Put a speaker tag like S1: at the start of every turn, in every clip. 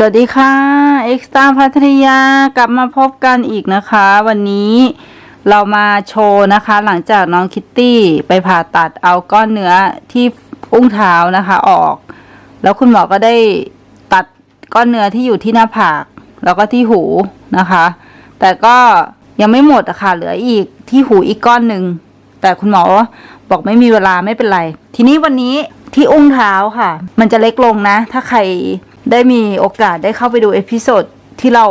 S1: สวัสดีค่ะเอ็กซ์ตาพัทยากลับมาพบกันอีกนะคะ วันนี้เรามาโชว์นะคะ หลังจากน้องคิตตี้ไปผ่าตัดเอาก้อนเนื้อที่อุ้งเท้านะคะออก แล้วคุณหมอก็ได้ตัดก้อนเนื้อที่อยู่ที่หน้าผาก แล้วก็ที่หูนะคะ แต่ก็ยังไม่หมดอะค่ะเหลืออีกที่หูอีกก้อนหนึ่งแต่คุณหมอบอกไม่มีเวลาไม่เป็นไร ทีนี้วันนี้ที่อุ้งเท้าค่ะ มันจะเล็กลงนะ ถ้าใคร ได้มีโอกาสได้เข้าไปดูเอพิโซดที่เรา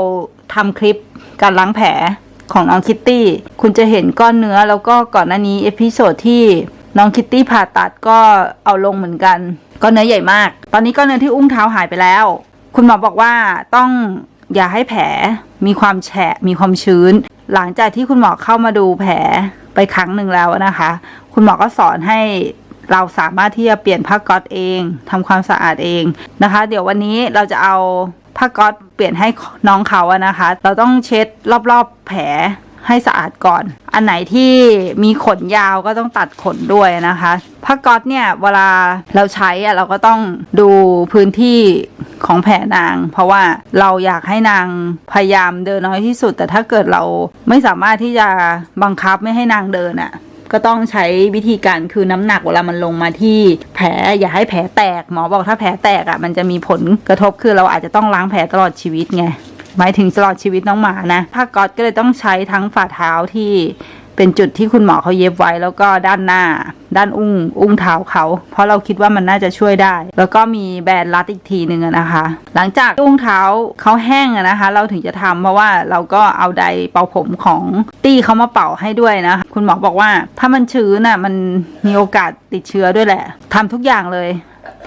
S1: ทำคลิปการล้างแผลของน้องคิตตี้ คุณจะเห็นก้อนเนื้อแล้วก็ก่อนหน้านี้เอพิโซดที่น้องคิตตี้ผ่าตัดก็เอาลงเหมือนกันก้อนเนื้อใหญ่มาก ตอนนี้ก้อนเนื้อที่อุ้งเท้าหายไปแล้ว คุณหมอบอกว่าต้องอย่าให้แผลมีความแฉะมีความชื้น หลังจากที่คุณหมอเข้ามาดูแผลไปครั้งหนึ่งแล้วนะคะ คุณหมอก็สอนให้ เราสามารถที่จะเปลี่ยนผ้าก๊อตเองทำความสะอาดเองนะคะ เดี๋ยววันนี้เราจะเอาผ้าก๊อตเปลี่ยนให้น้องเขาอะนะคะ เราต้องเช็ดรอบๆแผลให้สะอาดก่อน อันไหนที่มีขนยาวก็ต้องตัดขนด้วยนะคะผ้าก๊อตเนี่ยเวลาเราใช้อะเราก็ต้องดูพื้นที่ของแผลนาง เพราะว่าเราอยากให้นางพยายามเดินน้อยที่สุด แต่ถ้าเกิดเราไม่สามารถที่จะบังคับไม่ให้นางเดินอะ ก็ต้องใช้วิธีการคือน้ำหนักเวลามันลงมาที่แผลอย่าให้แผลแตกหมอบอกถ้าแผลแตกอะ่ะมันจะมีผลกระทบคือเราอาจจะต้องล้างแผลตลอดชีวิตไงหมายถึงตลอดชีวิตน้องหมานะผ้าก๊อตก็เลยต้องใช้ทั้งฝ่าเท้าที่ เป็นจุดที่คุณหมอเขาเย็บไว้แล้วก็ด้านหน้า ด้านอุ้ง อุ้งเท้าเขา เพราะเราคิดว่ามันน่าจะช่วยได้ แล้วก็มีแบรนด์รัดอีกทีหนึ่งนะคะ หลังจากอุ้งเท้าเขาแห้งนะคะ เราถึงจะทำเพราะว่าเราก็เอาไดร์เป่าผมของตี้เขามาเป่าให้ด้วยนะคุณหมอบอกว่าถ้ามันชื้นอะมันมีโอกาสติดเชื้อด้วยแหละทำทุกอย่างเลย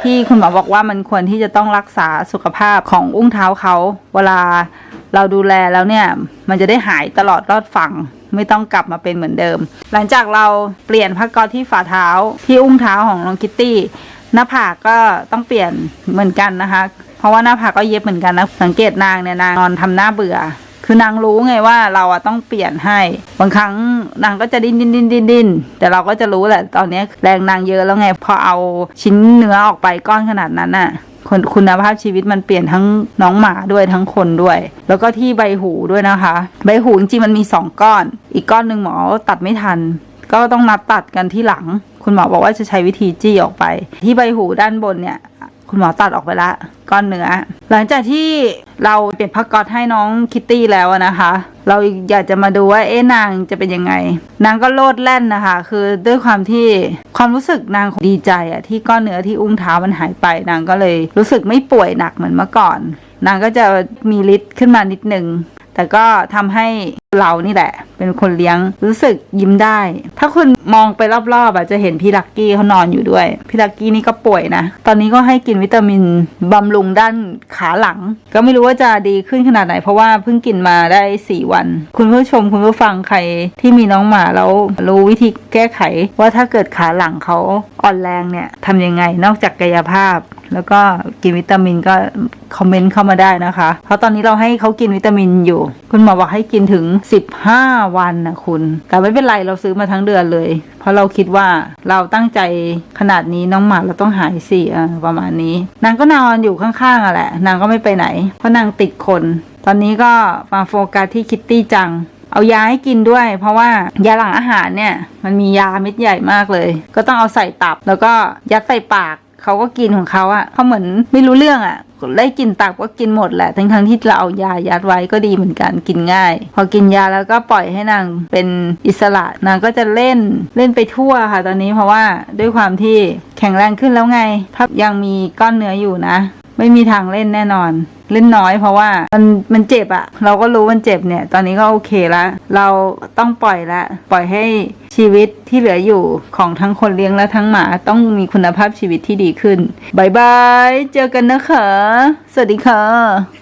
S1: ที่คุณหมอบอกว่ามันควรที่จะต้องรักษาสุขภาพของอุ้งเท้าเขาเวลา เราดูแลแล้วเนี่ยมันจะได้หายตลอดรอดฝั่งไม่ต้องกลับมาเป็นเหมือนเดิม หลังจากเราเปลี่ยนผ้าก๊อซที่ฝ่าเท้าที่อุ้งเท้าของน้องคิตตี้หน้าผากก็ต้องเปลี่ยนเหมือนกันนะคะ เพราะว่าหน้าผากก็เย็บเหมือนกันนะสังเกตนางเนี่ยนางนอนทำหน้าเบื่อ คือนางรู้ไงว่าเราอะต้องเปลี่ยนให้ บางครั้งนางก็จะดิ้นดิ้นดิ้นดิ้นดิ้นแต่เราก็จะรู้แหละตอนนี้แรงนางเยอะแล้วไงพอเอาชิ้นเนื้อออกไปก้อนขนาดนั้นน่ะ คนคุณภาพชีวิตมันเปลี่ยนทั้งน้องหมาด้วยทั้งคนด้วย แล้วก็ที่ใบหูด้วยนะคะ ใบหูจริงๆมันมีสองก้อน อีกก้อนหนึ่งหมอตัดไม่ทัน ก็ต้องนัดตัดกันที่หลัง คุณหมอบอกว่าจะใช้วิธีจี้ออกไป ที่ใบหูด้านบนเนี่ยคุณหมอตัดออกไปละก้อนเนื้อ หลังจากที่เราเปลี่ยนผ้าก๊อซให้น้องคิตตี้แล้วนะคะ เราอยากจะมาดูว่าเอ๊ะนางจะเป็นยังไง นางก็โลดแล่นนะคะ คือด้วยความที่ความรู้สึกนางดีใจอะที่ก้อนเนื้อที่อุ้งเท้ามันหายไป นางก็เลยรู้สึกไม่ป่วยหนักเหมือนเมื่อก่อน นางก็จะมีฤทธิ์ขึ้นมานิดนึงแต่ก็ทำให้ เรานี่แหละ เป็นคนเลี้ยงรู้สึกยิ้มได้ ถ้าคุณมองไปรอบๆอะจะเห็นพี่ลักกี้เขานอนอยู่ด้วย พี่ลักกี้นี่ก็ป่วยนะ ตอนนี้ก็ให้กินวิตามินบำรุงด้านขาหลัง ก็ไม่รู้ว่าจะดีขึ้นขนาดไหน เพราะว่าเพิ่งกินมาได้สี่วัน คุณผู้ชมคุณผู้ฟังใครที่มีน้องหมาแล้วรู้วิธีแก้ไข ว่าถ้าเกิดขาหลังเขาอ่อนแรงเนี่ยทำยังไงนอกจากกายภาพ แล้วก็กินวิตามินก็คอมเมนต์เข้ามาได้นะคะ เพราะตอนนี้เราให้เขากินวิตามินอยู่ คุณหมอบอกให้กินถึง15 วันนะคุณ แต่ไม่เป็นไรเราซื้อมาทั้งเดือนเลย เพราะเราคิดว่าเราตั้งใจขนาดนี้น้องหมาเราต้องหายสิอะประมาณนี้ นางก็นอนอยู่ข้างๆอะแหละ นางก็ไม่ไปไหน เพราะนางติดคน ตอนนี้ก็มาโฟกัสที่คิตตี้จังเอายาให้กินด้วย เพราะว่ายาหลังอาหารเนี่ย มันมียาเม็ดใหญ่มากเลย ก็ต้องเอาใส่ตับแล้วก็ยัดใส่ปาก เขาก็กินของเขาอะ่ะเขาเหมือนไม่รู้เรื่องอะ่ะได้กินตับก็กินหมดแหละ ทั้งทั้งที่เราเอายายัดไว้ก็ดีเหมือนกันกินง่าย พอกินยาแล้วก็ปล่อยให้นางเป็นอิสระนางก็จะเล่นเล่นไปทั่วค่ะ ตอนนี้เพราะว่าด้วยความที่แข็งแรงขึ้นแล้วไง ถ้ายังมีก้อนเนื้ออยู่นะ ไม่มีทางเล่นแน่นอน เล่นน้อยเพราะว่ามันมันเจ็บอะเราก็รู้มันเจ็บเนี่ย ตอนนี้ก็โอเคละเราต้องปล่อยละปล่อยให้ชีวิตที่เหลืออยู่ของทั้งคนเลี้ยงและทั้งหมาต้องมีคุณภาพชีวิตที่ดีขึ้นบายบายเจอกันนะคะสวัสดีค่ะ